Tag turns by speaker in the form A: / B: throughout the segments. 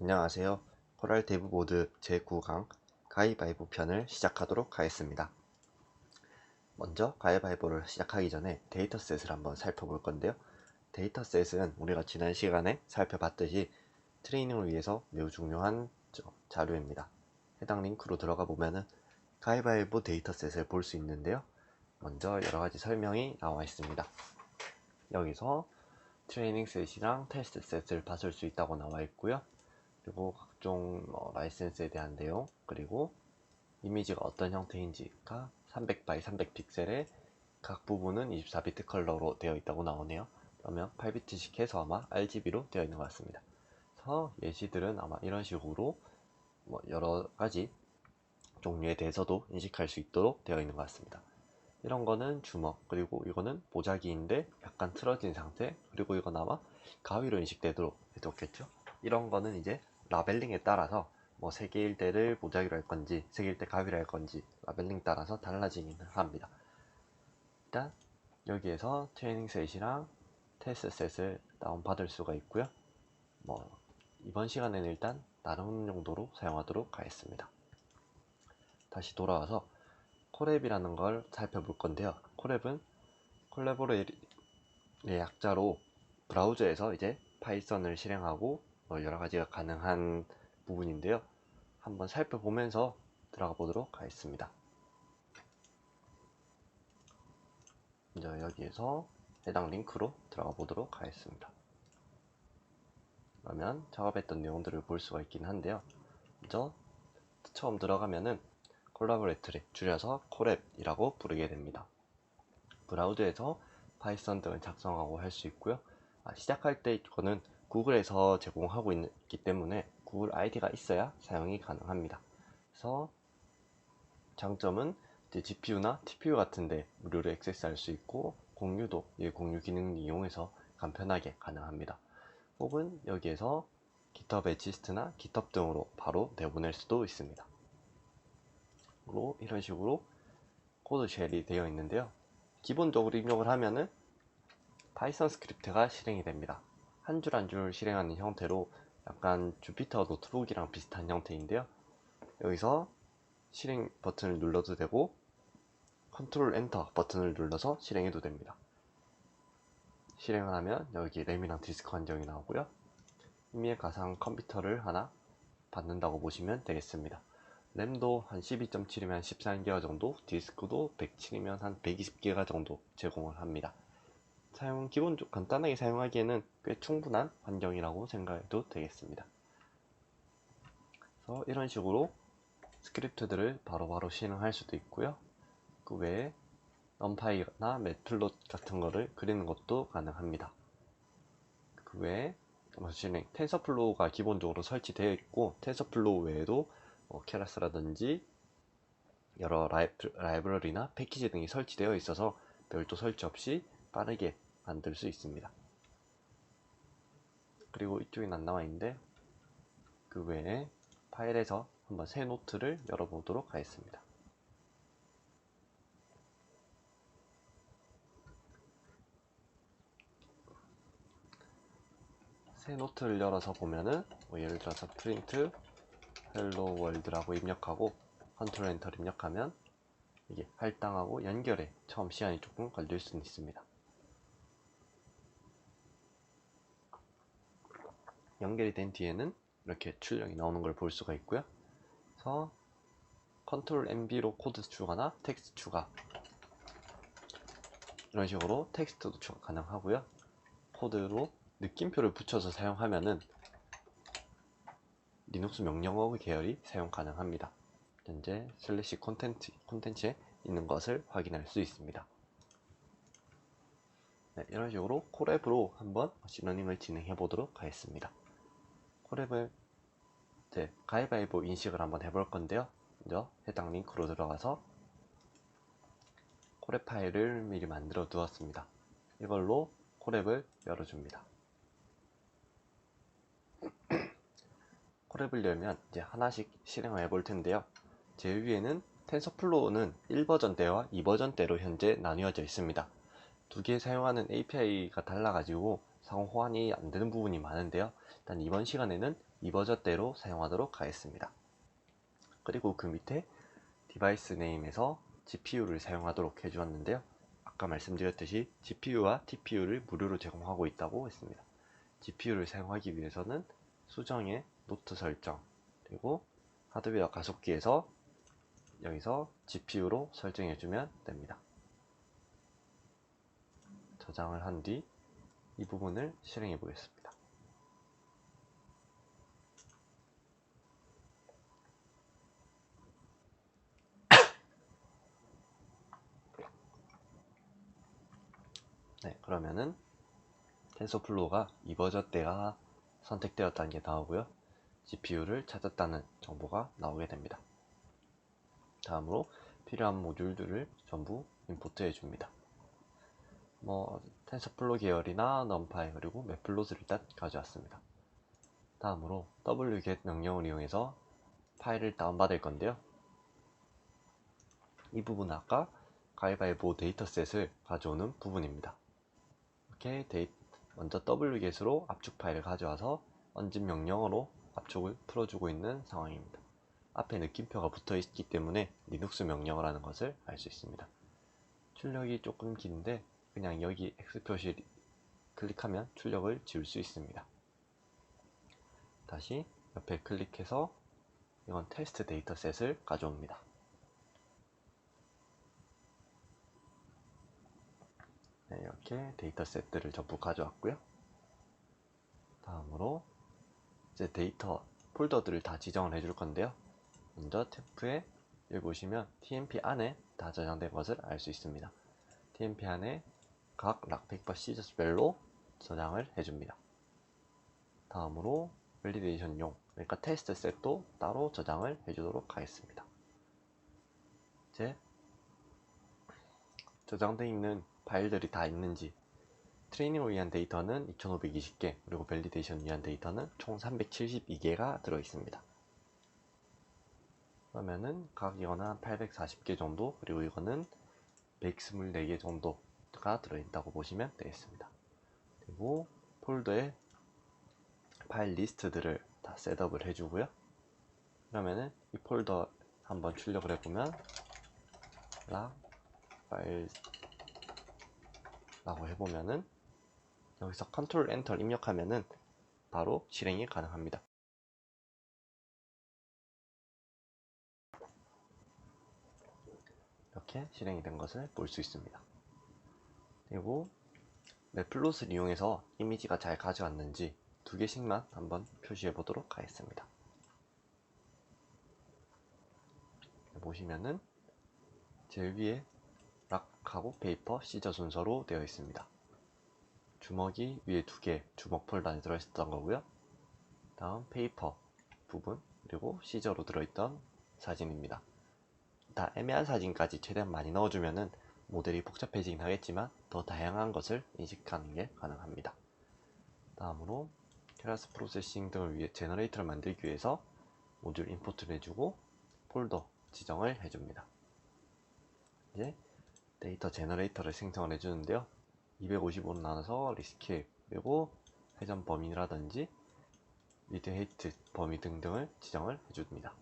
A: 안녕하세요. 코랄 데브 모드 제9강 가위바위보 편을 시작하도록 하겠습니다. 먼저 가위바위보를 시작하기 전에 데이터셋을 한번 살펴볼 건데요. 데이터셋은 우리가 지난 시간에 살펴봤듯이 트레이닝을 위해서 매우 중요한 자료입니다. 해당 링크로 들어가 보면은 가위바위보 데이터셋을 볼 수 있는데요. 먼저 여러 가지 설명이 나와 있습니다. 여기서 트레이닝 셋이랑 테스트 셋을 받을 수 있다고 나와 있고요. 그리고 각종 뭐 라이센스에 대한 내용 그리고 이미지가 어떤 형태인지가 300 x 300 픽셀에 각 부분은 24비트 컬러로 되어 있다고 나오네요. 그러면 8비트씩 해서 아마 RGB로 되어 있는 것 같습니다. 그래서 예시들은 아마 이런 식으로 뭐 여러 가지 종류에 대해서도 인식할 수 있도록 되어 있는 것 같습니다. 이런 거는 주먹 그리고 이거는 보자기인데 약간 틀어진 상태 그리고 이건 아마 가위로 인식되도록 해뒀겠죠 이런 거는 이제 라벨링에 따라서 뭐 3개일 때를 보자기로 할 건지 3개일 때 가위로 할 건지 라벨링 따라서 달라지기는 합니다. 일단 여기에서 트레이닝 셋이랑 테스트 셋을 다운받을 수가 있고요. 뭐 이번 시간에는 일단 다른 용도로 사용하도록 하겠습니다. 다시 돌아와서 콜랩이라는 걸 살펴볼 건데요. 콜랩은 콜라보레이의 약자로 브라우저에서 이제 파이썬을 실행하고 뭐 여러 가지가 가능한 부분인데요. 한번 살펴보면서 들어가 보도록 하겠습니다. 먼저 여기에서 해당 링크로 들어가 보도록 하겠습니다. 그러면 작업했던 내용들을 볼 수가 있긴 한데요. 먼저 처음 들어가면은 콜라보레이터를 줄여서 콜앱이라고 부르게 됩니다. 브라우저에서 파이썬 등을 작성하고 할 수 있고요. 아, 시작할 때 이거는 구글에서 제공하고 있기 때문에 구글 아이디가 있어야 사용이 가능합니다. 그래서 장점은 GPU나 TPU 같은데 무료로 액세스할 수 있고 공유도 이 공유 기능을 이용해서 간편하게 가능합니다. 혹은 여기에서 GitHub 에지스트나 GitHub 등으로 바로 내보낼 수도 있습니다. 로 이런 식으로 코드 쉘이 되어 있는데요. 기본적으로 입력을 하면은 파이썬 스크립트가 실행이 됩니다. 한 줄 한 줄 실행하는 형태로 약간 주피터 노트북이랑 비슷한 형태인데요. 여기서 실행 버튼을 눌러도 되고 컨트롤 엔터 버튼을 눌러서 실행해도 됩니다. 실행을 하면 여기 램이랑 디스크 환경이 나오고요. 이미의 가상 컴퓨터를 하나 받는다고 보시면 되겠습니다. 램도 한 12.7이면 13기가 정도, 디스크도 107이면 한 120기가 정도 제공을 합니다. 사용 기본적으로 간단하게 사용하기에는 꽤 충분한 환경이라고 생각해도 되겠습니다. 그래서 이런 식으로 스크립트들을 바로바로 실행할 수도 있고요. 그 외에 럼파이나 매플롯 같은 거를 그리는 것도 가능합니다. 그 외에 뭐 실행 텐서플로우가 기본적으로 설치되어 있고 텐서플로우 외에도 뭐 케라스라든지 여러 라이브, 라이브러리나 패키지 등이 설치되어 있어서 별도 설치 없이 빠르게 만들 수 있습니다. 그리고 이쪽엔 안 나와 있는데 그 외에 파일에서 한번 새 노트를 열어보도록 하겠습니다. 새 노트를 열어서 보면은 뭐 예를 들어서 프린트 헬로 월드라고 입력하고 컨트롤 엔터를 입력하면 이게 할당하고 연결에 처음 시간이 조금 걸릴 수는 있습니다. 연결이 된 뒤에는 이렇게 출력이 나오는 걸 볼 수가 있고요. 그래서 컨트롤 MB로 코드 추가나 텍스트 추가 이런 식으로 텍스트도 추가 가능하고요. 코드로 느낌표를 붙여서 사용하면은 리눅스 명령어 계열이 사용 가능합니다. 현재 슬래시 콘텐츠, 콘텐츠에 있는 것을 확인할 수 있습니다. 네, 이런 식으로 콜앱으로 한번 머신러닝을 진행해 보도록 하겠습니다. 콜앱을 이제 가위바위보 인식을 한번 해볼 건데요. 먼저 해당 링크로 들어가서 콜앱 파일을 미리 만들어 두었습니다. 이걸로 콜앱을 열어줍니다. 콜앱을 열면 이제 하나씩 실행을 해볼 텐데요. 제 위에는 텐서플로우는 1버전 때와 2버전 때로 현재 나뉘어져 있습니다. 두 개 사용하는 API가 달라가지고 상호 호환이 안 되는 부분이 많은데요. 일단 이번 시간에는 이버저대로 사용하도록 하겠습니다. 그리고 그 밑에 디바이스 네임에서 GPU를 사용하도록 해주었는데요. 아까 말씀드렸듯이 GPU와 TPU를 무료로 제공하고 있다고 했습니다. GPU를 사용하기 위해서는 수정의 노트 설정 그리고 하드웨어 가속기에서 여기서 GPU로 설정해주면 됩니다. 저장을 한 뒤 이 부분을 실행해 보겠습니다. 네, 그러면은 텐서플로우가 이버저대가 선택되었다는 게 나오고요. GPU를 찾았다는 정보가 나오게 됩니다. 다음으로 필요한 모듈들을 전부 임포트해 줍니다. 뭐 텐서플로 계열이나 넘파이 그리고 맵플롯을 일단 가져왔습니다. 다음으로 wget 명령을 이용해서 파일을 다운받을 건데요. 이 부분은 아까 가위바위보 데이터셋을 가져오는 부분입니다. 이렇게 데이, 먼저 wget으로 압축 파일을 가져와서 언집 명령어로 압축을 풀어주고 있는 상황입니다. 앞에 느낌표가 붙어 있기 때문에 리눅스 명령어라는 것을 알 수 있습니다. 출력이 조금 긴데 그냥 여기 X 표시 클릭하면 출력을 지울 수 있습니다. 다시 옆에 클릭해서 이건 테스트 데이터셋을 가져옵니다. 네, 이렇게 데이터셋들을 전부 가져왔고요. 다음으로 이제 데이터 폴더들을 다 지정을 해줄 건데요. 먼저 탭프에 여기 보시면 TMP 안에 다 저장된 것을 알 수 있습니다. TMP 안에 각 락페이퍼 시저스별로 저장을 해줍니다. 다음으로 밸리데이션용 그러니까 테스트 셋도 따로 저장을 해주도록 하겠습니다. 이제 저장되어 있는 파일들이 다 있는지 트레이닝을 위한 데이터는 2520개 그리고 밸리데이션 위한 데이터는 총 372개가 들어있습니다. 그러면은 각 이거는 840개 정도 그리고 이거는 124개 정도 가 들어있다고 보시면 되겠습니다. 그리고 폴더에 파일 리스트들을 다 셋업을 해주고요. 그러면은 이 폴더 한번 출력을 해보면 락 파일 라고 해보면은 여기서 컨트롤 엔터 입력하면은 바로 실행이 가능합니다. 이렇게 실행이 된 것을 볼 수 있습니다. 그리고 맵플롯을 이용해서 이미지가 잘 가져왔는지 두 개씩만 한번 표시해 보도록 하겠습니다. 보시면은 제일 위에 락하고 페이퍼, 시저 순서로 되어 있습니다. 주먹이 위에 두 개 주먹 폴더 안에 들어있었던 거고요. 다음 페이퍼 부분 그리고 시저로 들어있던 사진입니다. 다 애매한 사진까지 최대한 많이 넣어주면은 모델이 복잡해지긴 하겠지만 더 다양한 것을 인식하는 게 가능합니다. 다음으로 테라스 프로세싱 등을 위해 제너레이터를 만들기 위해서 모듈 임포트를 해주고 폴더 지정을 해줍니다. 이제 데이터 제너레이터를 생성을 해주는데요. 255로 나눠서 리스케일 그리고 회전 범위라든지 미드 헤이트 범위 등등을 지정을 해줍니다.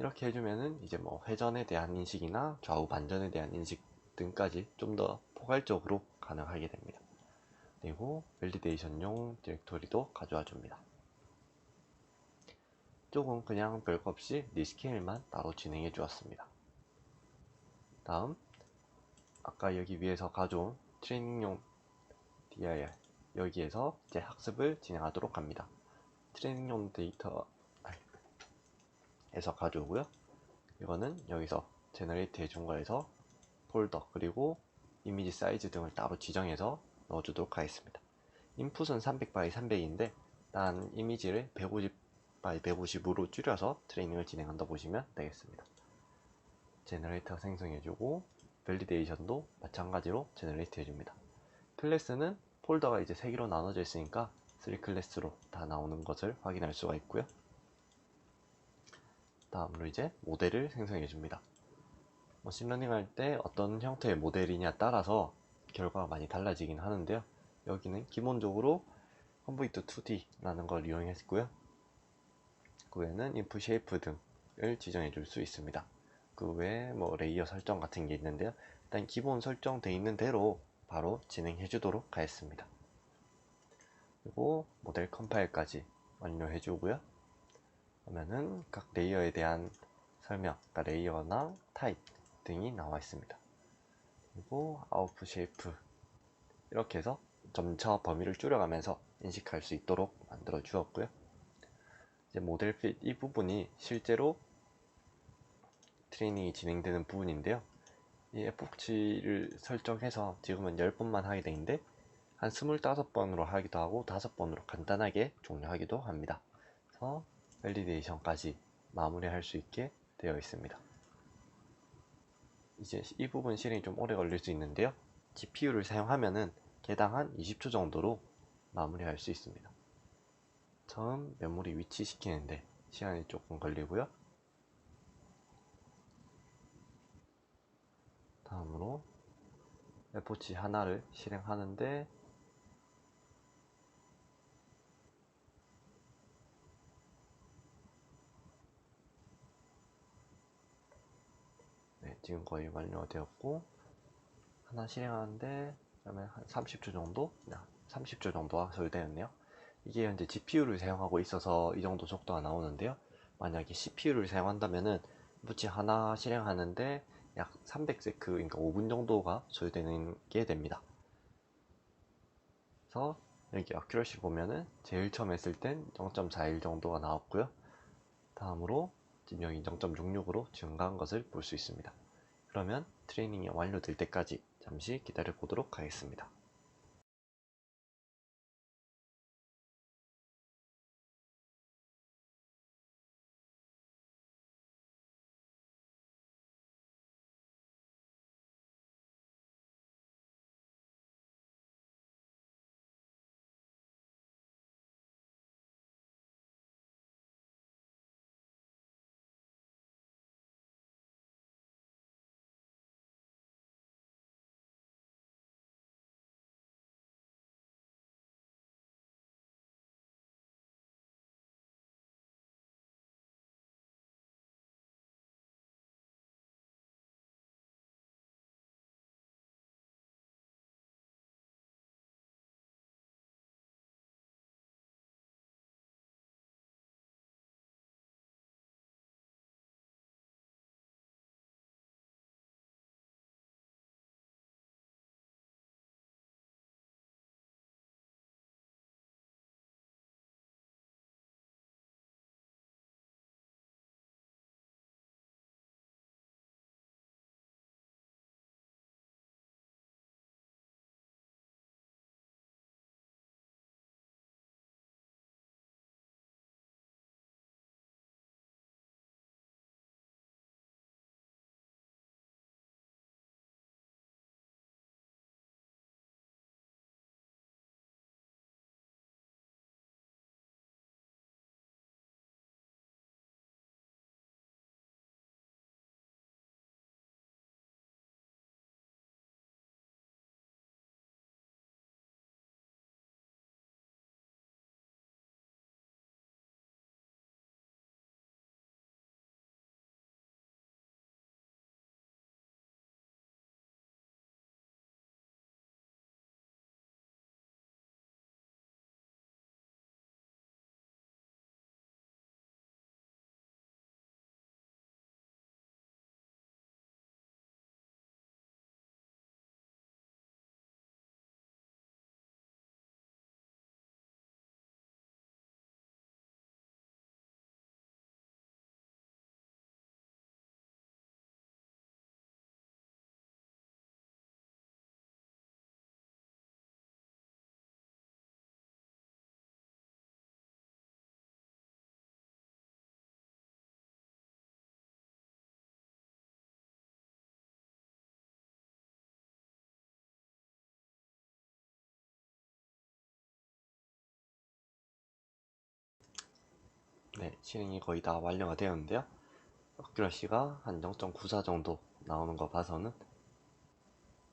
A: 이렇게 해주면은 이제 뭐 회전에 대한 인식이나 좌우 반전에 대한 인식 등까지 좀 더 포괄적으로 가능하게 됩니다. 그리고 밸리데이션용 디렉토리도 가져와 줍니다. 이쪽은 그냥 별거 없이 리스케일만 따로 진행해 주었습니다. 다음 아까 여기 위에서 가져온 트레이닝용 dir 여기에서 이제 학습을 진행하도록 합니다. 트레이닝용 데이터 에서 가져오고요. 이거는 여기서 제너레이트 해준 거에서 폴더 그리고 이미지 사이즈 등을 따로 지정해서 넣어주도록 하겠습니다. 인풋은 300by 300인데 단 이미지를 150by 150으로 줄여서 트레이닝을 진행한다 보시면 되겠습니다. 제너레이터 생성해주고 밸리데이션도 마찬가지로 제너레이트 해줍니다. 클래스는 폴더가 이제 3개로 나눠져 있으니까 3클래스로 다 나오는 것을 확인할 수가 있고요. 다음으로 이제 모델을 생성해 줍니다. 머신러닝 할 때 어떤 형태의 모델이냐 따라서 결과가 많이 달라지긴 하는데요. 여기는 기본적으로 컴포지트 2D라는 걸 이용했고요. 그 외에는 인프 쉐이프 등을 지정해 줄 수 있습니다. 그 외에 뭐 레이어 설정 같은 게 있는데요. 일단 기본 설정되어 있는 대로 바로 진행해 주도록 하겠습니다. 그리고 모델 컴파일까지 완료해 주고요. 그러면은 각 레이어에 대한 설명, 그러니까 레이어나 타입 등이 나와 있습니다. 그리고 아웃풋 쉐이프 이렇게 해서 점차 범위를 줄여가면서 인식할 수 있도록 만들어 주었고요. 이제 모델 핏 이 부분이 실제로 트레이닝이 진행되는 부분인데요. 이 FOX를 설정해서 지금은 10번만 하게 되는데 한 25번으로 하기도 하고 5번으로 간단하게 종료하기도 합니다. 그래서 밸리데이션까지 마무리할 수 있게 되어 있습니다. 이제 이 부분 실행이 좀 오래 걸릴 수 있는데요. GPU를 사용하면은 개당 한 20초 정도로 마무리할 수 있습니다. 처음 메모리 위치시키는데 시간이 조금 걸리고요. 다음으로 F4 하나를 실행하는데 네, 지금 거의 완료되었고 하나 실행하는데 그러면 한 30초 정도? 네, 30초 정도가 소요되었네요. 이게 현재 GPU를 사용하고 있어서 이 정도 속도가 나오는데요. 만약에 CPU를 사용한다면은 무치 하나 실행하는데 약 300세크, 그러니까 5분 정도가 소요되는 게 됩니다. 그래서 여기 어큐러시 보면은 제일 처음 했을 땐 0.41 정도가 나왔고요. 다음으로 지금 여기 0.66으로 증가한 것을 볼 수 있습니다. 그러면 트레이닝이 완료될 때까지 잠시 기다려 보도록 하겠습니다. 네, 실행이 거의 다 완료가 되었는데요. 어큐러시가 한 0.94 정도 나오는 거 봐서는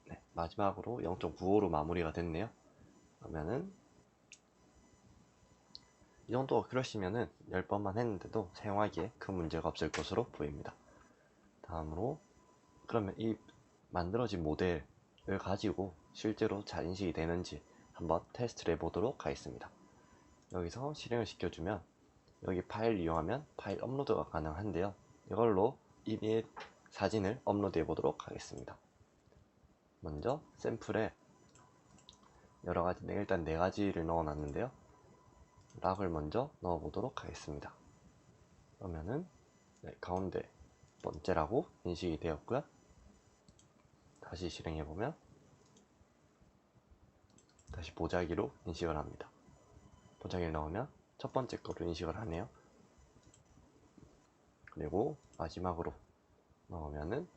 A: 네, 마지막으로 0.95로 마무리가 됐네요. 그러면은 이 정도 그러시면은 10번만 했는데도 사용하기에 큰 문제가 없을 것으로 보입니다. 다음으로 그러면 이 만들어진 모델을 가지고 실제로 잘 인식이 되는지 한번 테스트를 해보도록 하겠습니다. 여기서 실행을 시켜주면 여기 파일 이용하면 파일 업로드가 가능한데요. 이걸로 이미 사진을 업로드 해 보도록 하겠습니다. 먼저 샘플에 여러 가지 네, 일단 네 가지를 넣어 놨는데요. 락을 먼저 넣어 보도록 하겠습니다. 그러면은 네, 가운데 번째라고 인식이 되었고요. 다시 실행해 보면 다시 보자기로 인식을 합니다. 보자기를 넣으면 첫 번째 거로 인식을 하네요. 그리고 마지막으로 넣으면은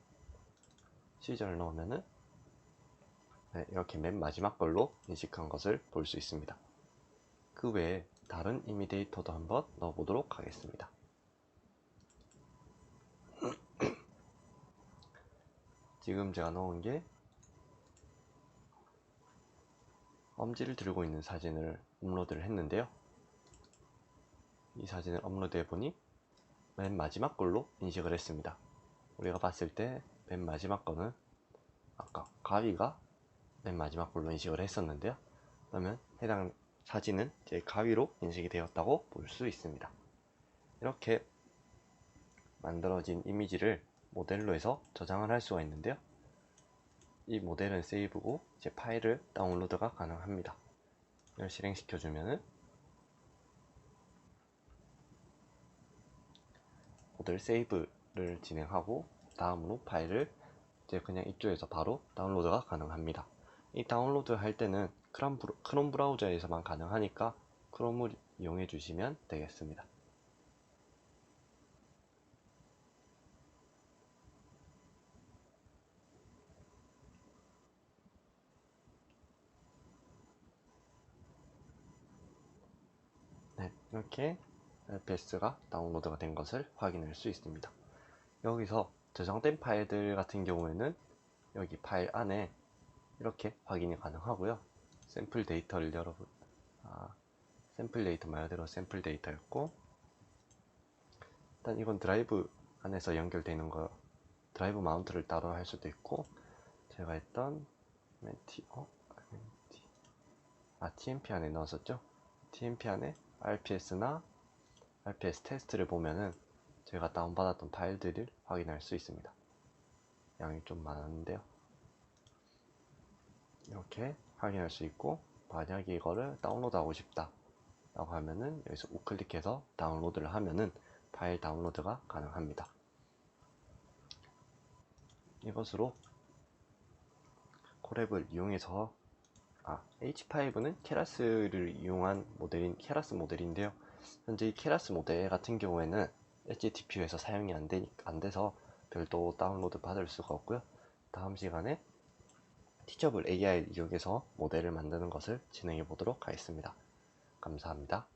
A: 시저를 넣으면은 네, 이렇게 맨 마지막 걸로 인식한 것을 볼 수 있습니다. 그 외에 다른 이미 데이터도 한번 넣어보도록 하겠습니다. 지금 제가 넣은 게 엄지를 들고 있는 사진을 업로드를 했는데요. 이 사진을 업로드해 보니 맨 마지막 걸로 인식을 했습니다. 우리가 봤을 때 맨 마지막 거는 아까 가위가 맨 마지막 걸로 인식을 했었는데요. 그러면 해당 사진은 제 가위로 인식이 되었다고 볼 수 있습니다. 이렇게 만들어진 이미지를 모델로 해서 저장을 할 수가 있는데요. 이 모델은 세이브고 제 파일을 다운로드가 가능합니다. 이걸 실행시켜주면은 모델 세이브를 진행하고 다음으로 파일을 이제 그냥 이쪽에서 바로 다운로드가 가능합니다. 이 다운로드 할 때는 크롬 브라우저에서만 가능하니까 크롬을 이용해 주시면 되겠습니다. 네, 이렇게 LPS가 다운로드가 된 것을 확인할 수 있습니다. 여기서 저장된 파일들 같은 경우에는 여기 파일 안에 이렇게 확인이 가능하고요. 샘플 데이터를 여러분 아, 샘플 데이터 말 그대로 샘플 데이터였고 일단 이건 드라이브 안에서 연결되는 거 드라이브 마운트를 따로 할 수도 있고 제가 했던 멘티 어? 멘티 아 TMP 안에 넣었었죠 TMP 안에 RPS나 RPS 테스트를 보면은 제가 다운받았던 파일들을 확인할 수 있습니다. 양이 좀 많은데요. 이렇게 확인할 수 있고 만약에 이거를 다운로드 하고 싶다 라고 하면은 여기서 우클릭해서 다운로드를 하면은 파일 다운로드가 가능합니다. 이것으로 코랩을 이용해서 아, H5는 케라스를 이용한 모델인 케라스 모델인데요. 현재 이 케라스 모델 같은 경우에는 HTTP에서 사용이 안, 되, 안 돼서 별도 다운로드 받을 수가 없고요. 다음 시간에 티처블 AI를 이용해서 모델을 만드는 것을 진행해 보도록 하겠습니다. 감사합니다.